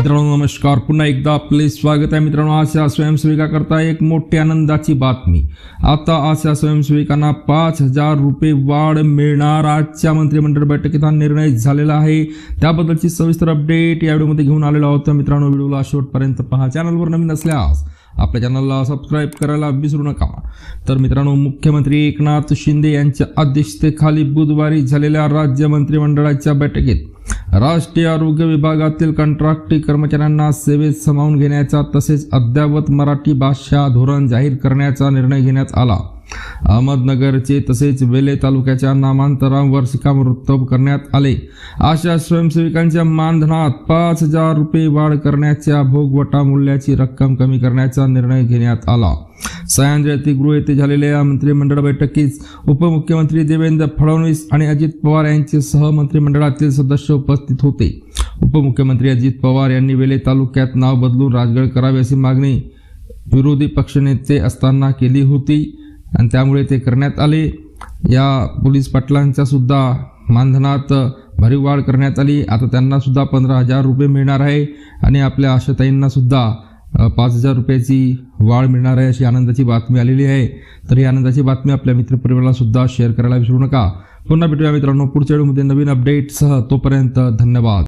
मित्रांनो नमस्कार. पुन्हा एकदा आपले स्वागत आहे मित्रांनो. आशा स्वयंसेविका करता एक मोठी आनंदाची बातमी. आता आशा स्वयंसेविकांना पाच हजार रुपये वाढ मिळणार. आजच्या मंत्रिमंडळ बैठकीत हा निर्णय झालेला आहे. त्याबद्दलची सविस्तर अपडेट या व्हिडिओमध्ये घेऊन आलेलो आहोत. मित्रांनो व्हिडिओला शेवटपर्यंत पहा. चॅनलवर नवीन असल्यास आपल्या चॅनलला सबस्क्राईब करायला विसरू नका. तर मित्रांनो मुख्यमंत्री एकनाथ शिंदे यांच्या अध्यक्षतेखाली बुधवारी झालेल्या राज्य मंत्रिमंडळाच्या बैठकीत राष्ट्रीय आरोग्य विभागातील कंत्राटी कर्मचाऱ्यांना सेवेत सामावून घेण्याचा तसेच अद्ययावत मराठी भाषा धोरण जाहीर करण्याचा निर्णय घेण्यात आला. अहमदनगरचे तसेच वेले तालुक्याच्या नामांतरांवर शिक्कामोर्तब करण्यात आले. अशा स्वयंसेविकांच्या मानधनात पाच हजार रुपये वाढ करण्याच्या भोगवटा मूल्याची रक्कम कमी करण्याचा निर्णय घेण्यात आला. सह्याद्री गृह येथे झालेल्या या मंत्रिमंडळ बैठकीत उपमुख्यमंत्री देवेंद्र फडणवीस आणि अजित पवार यांचे सहमंत्रिमंडळातील सदस्य उपस्थित होते. उपमुख्यमंत्री अजित पवार यांनी वेले तालुक्यात नाव बदलून राजगड करावे अशी मागणी विरोधी पक्षनेते असताना केली होती आणि त्यामुळे ते करण्यात आले. या पोलीस पाटलांच्या सुद्धा मानधनात भरीव वाढ करण्यात आली. आता त्यांना सुद्धा पंधरा हजार रुपये मिळणार आहे आणि आपल्या आशाताईंना सुद्धा पाच हजार रुपयाची वाढ मिळणार आहे अशी आनंदाची बातमी आलेली आहे. तर ही आनंदाची बातमी आपल्या मित्रपरिवाराला सुद्धा शेअर करायला विसरू नका. पुन्हा भेटूया मित्रांनो पुढच्या व्हिडिओमध्ये नवीन अपडेटसह तोपर्यंत धन्यवाद.